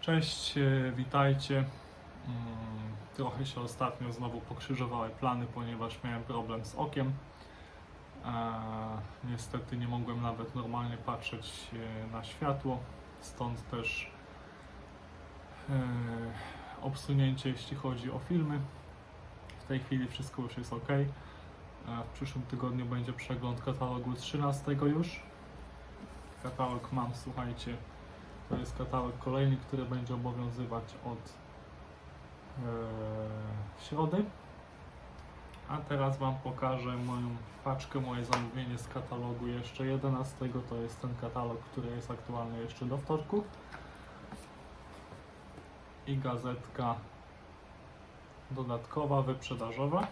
Cześć, e, witajcie. Mm, Trochę się ostatnio znowu pokrzyżowały plany, ponieważ miałem problem z okiem. E, Niestety nie mogłem nawet normalnie patrzeć e, na światło, stąd też obsunięcie jeśli chodzi o filmy. W tej chwili wszystko już jest ok. W przyszłym tygodniu będzie przegląd katalogu 13 już. Katalog mam, słuchajcie, to jest katalog kolejny, który będzie obowiązywać od e, środy. A teraz Wam pokażę moją paczkę, moje zamówienie z katalogu jeszcze 11. To jest ten katalog, który jest aktualny jeszcze do wtorku. I gazetka dodatkowa, wyprzedażowa.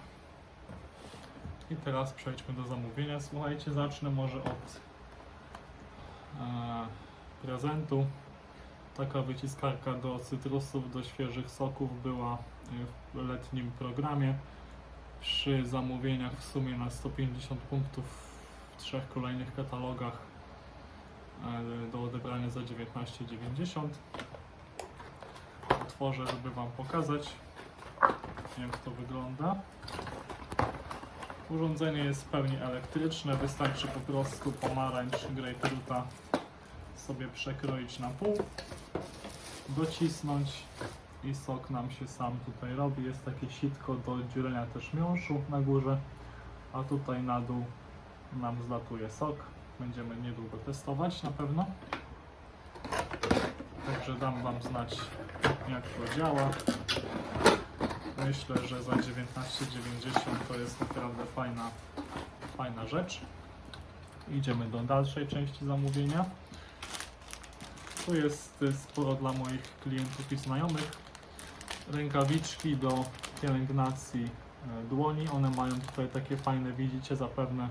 I teraz przejdźmy do zamówienia. Słuchajcie, zacznę może od e, prezentu. Taka wyciskarka do cytrusów, do świeżych soków była e, w letnim programie. Przy zamówieniach w sumie na 150 punktów w trzech kolejnych katalogach e, do odebrania za 19,90. Otworzę, żeby Wam pokazać jak to wygląda. Urządzenie jest w pełni elektryczne, wystarczy po prostu pomarańcz grapefruita sobie przekroić na pół, docisnąć i sok nam się sam tutaj robi. Jest takie sitko do dzielenia też miąższu na górze, a tutaj na dół nam zlatuje sok. Będziemy niedługo testować na pewno. Także dam Wam znać jak to działa. Myślę, że za 19,90 to jest naprawdę fajna, fajna rzecz. Idziemy do dalszej części zamówienia. Tu jest sporo dla moich klientów i znajomych. Rękawiczki do pielęgnacji e, dłoni. One mają tutaj takie fajne, widzicie zapewne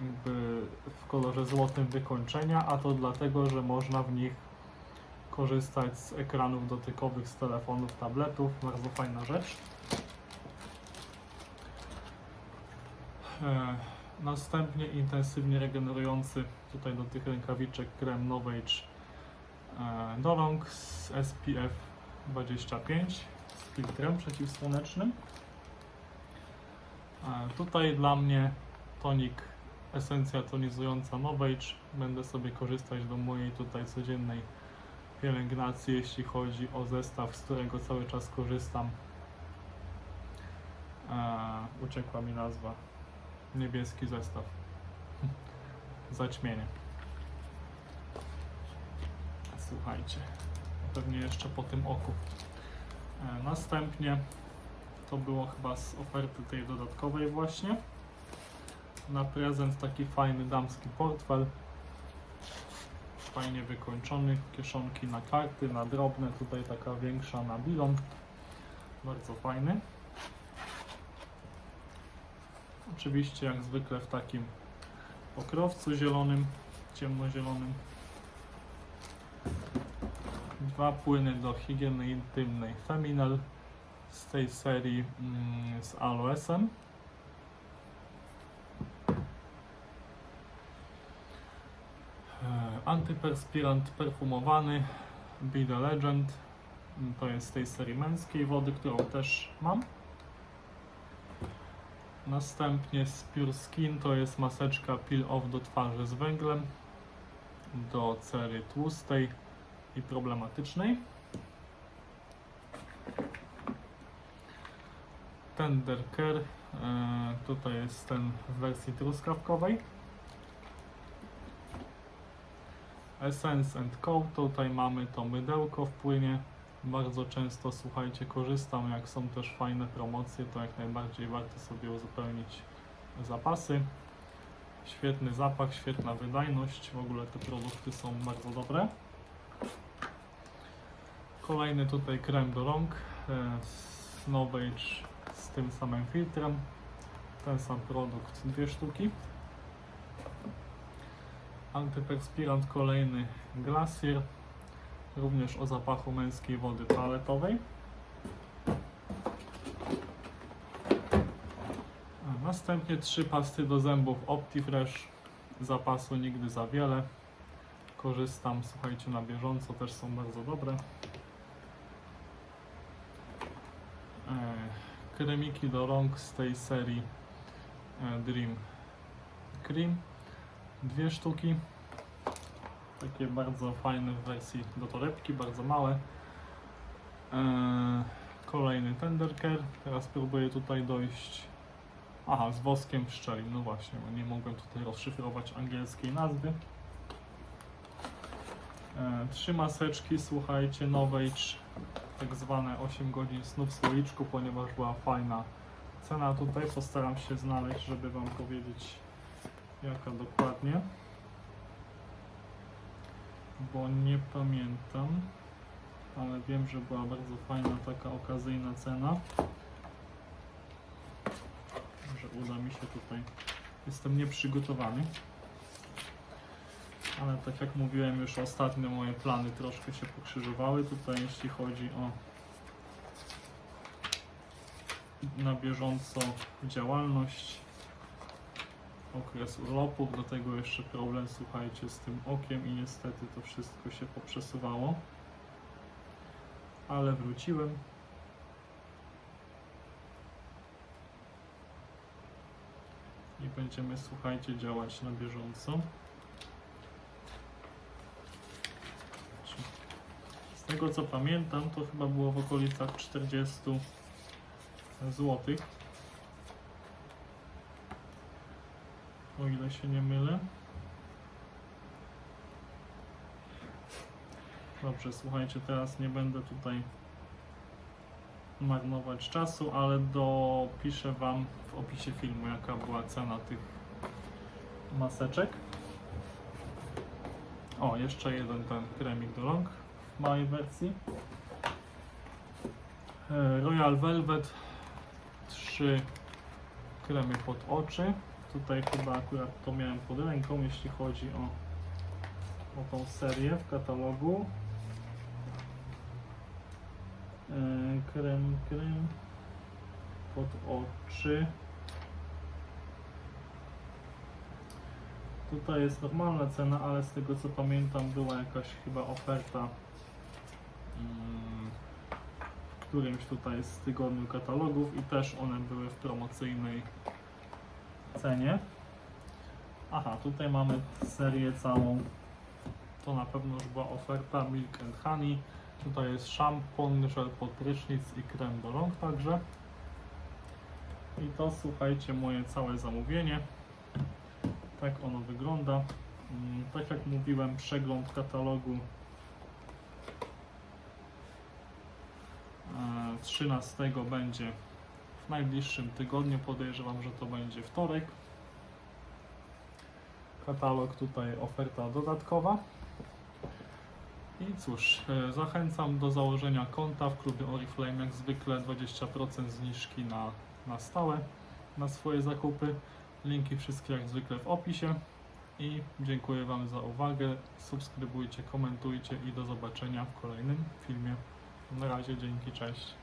jakby w kolorze złotym wykończenia, a to dlatego, że można w nich korzystać z ekranów dotykowych z telefonów, tabletów. Bardzo fajna rzecz. E, Następnie intensywnie regenerujący tutaj do tych rękawiczek krem Novage e, do rąk z SPF 25 z filtrem przeciwsłonecznym. E, Tutaj dla mnie tonik esencja tonizująca Novage. Będę sobie korzystać do mojej tutaj codziennej pielęgnacji, jeśli chodzi o zestaw, z którego cały czas korzystam. E, uciekła mi nazwa. Niebieski zestaw. Zaćmienie. Słuchajcie. Pewnie jeszcze po tym oku. E, następnie to było chyba z oferty tej dodatkowej właśnie. Na prezent taki fajny damski portfel fajnie wykończony, kieszonki na karty, na drobne, tutaj taka większa na bilon, bardzo fajny. Oczywiście jak zwykle w takim pokrowcu zielonym, ciemnozielonym. Dwa płyny do higieny intymnej Feminel z tej serii mm, z aloesem. E, Antyperspirant perfumowany Be The Legend. To jest z tej serii męskiej wody, którą też mam. Następnie z Pure Skin to jest maseczka Peel Off do twarzy z węglem do cery tłustej i problematycznej. Tender Care e, tutaj jest ten w wersji truskawkowej. Essence and Co. Tutaj mamy to mydełko w płynie. Bardzo często, słuchajcie, korzystam. Jak są też fajne promocje, to jak najbardziej warto sobie uzupełnić zapasy. Świetny zapach, świetna wydajność. W ogóle te produkty są bardzo dobre. Kolejny tutaj krem do rąk e, z Novage z tym samym filtrem. Ten sam produkt, dwie sztuki. Antyperspirant kolejny Glacier, również o zapachu męskiej wody toaletowej. Następnie trzy pasty do zębów Optifresh, zapasu nigdy za wiele. Korzystam, słuchajcie, na bieżąco, też są bardzo dobre. Kremiki do rąk z tej serii e, Dream Cream. Dwie sztuki. Takie bardzo fajne w wersji do torebki, bardzo małe. E, Kolejny Tender Care. Teraz próbuję tutaj dojść. Aha, z woskiem pszczelim. No właśnie, nie mogłem tutaj rozszyfrować angielskiej nazwy. E, Trzy maseczki, słuchajcie, Novage, tak zwane 8 godzin snu w słoiczku, ponieważ była fajna cena tutaj. Postaram się znaleźć, żeby Wam powiedzieć jaka dokładnie. Bo nie pamiętam, ale wiem, że była bardzo fajna taka okazyjna cena. Że uda mi się tutaj. Jestem nieprzygotowany. Ale tak jak mówiłem już ostatnio, moje plany troszkę się pokrzyżowały tutaj, jeśli chodzi o na bieżąco działalność, okres urlopów, do tego jeszcze problem, słuchajcie, z tym okiem i niestety to wszystko się poprzesuwało. Ale wróciłem. I będziemy, słuchajcie, działać na bieżąco. Tego co pamiętam, to chyba było w okolicach 40 zł. O ile się nie mylę. Dobrze, słuchajcie, teraz nie będę tutaj marnować czasu, ale dopiszę Wam w opisie filmu, jaka była cena tych maseczek. O, jeszcze jeden ten kremik do rąk małej wersji. E, Royal Velvet, trzy kremy pod oczy. Tutaj chyba akurat to miałem pod ręką, jeśli chodzi o, o tą serię w katalogu. E, Krem, krem pod oczy. Tutaj jest normalna cena, ale z tego co pamiętam była jakaś chyba oferta którymś tutaj z tygodniu katalogów i też one były w promocyjnej cenie. Aha, tutaj mamy serię całą. To na pewno już była oferta Milk and Honey. Tutaj jest szampon, żel pod prysznic i krem do rąk także. I to słuchajcie moje całe zamówienie. Tak ono wygląda. Mm, Tak jak mówiłem, przegląd katalogu e, 13 będzie w najbliższym tygodniu. Podejrzewam, że to będzie wtorek. Katalog tutaj oferta dodatkowa. I cóż, e, zachęcam do założenia konta w klubie Oriflame. Jak zwykle 20% zniżki na, na stałe na swoje zakupy. Linki wszystkie jak zwykle w opisie. I dziękuję Wam za uwagę. Subskrybujcie, komentujcie i do zobaczenia w kolejnym filmie. Na razie, dzięki, cześć.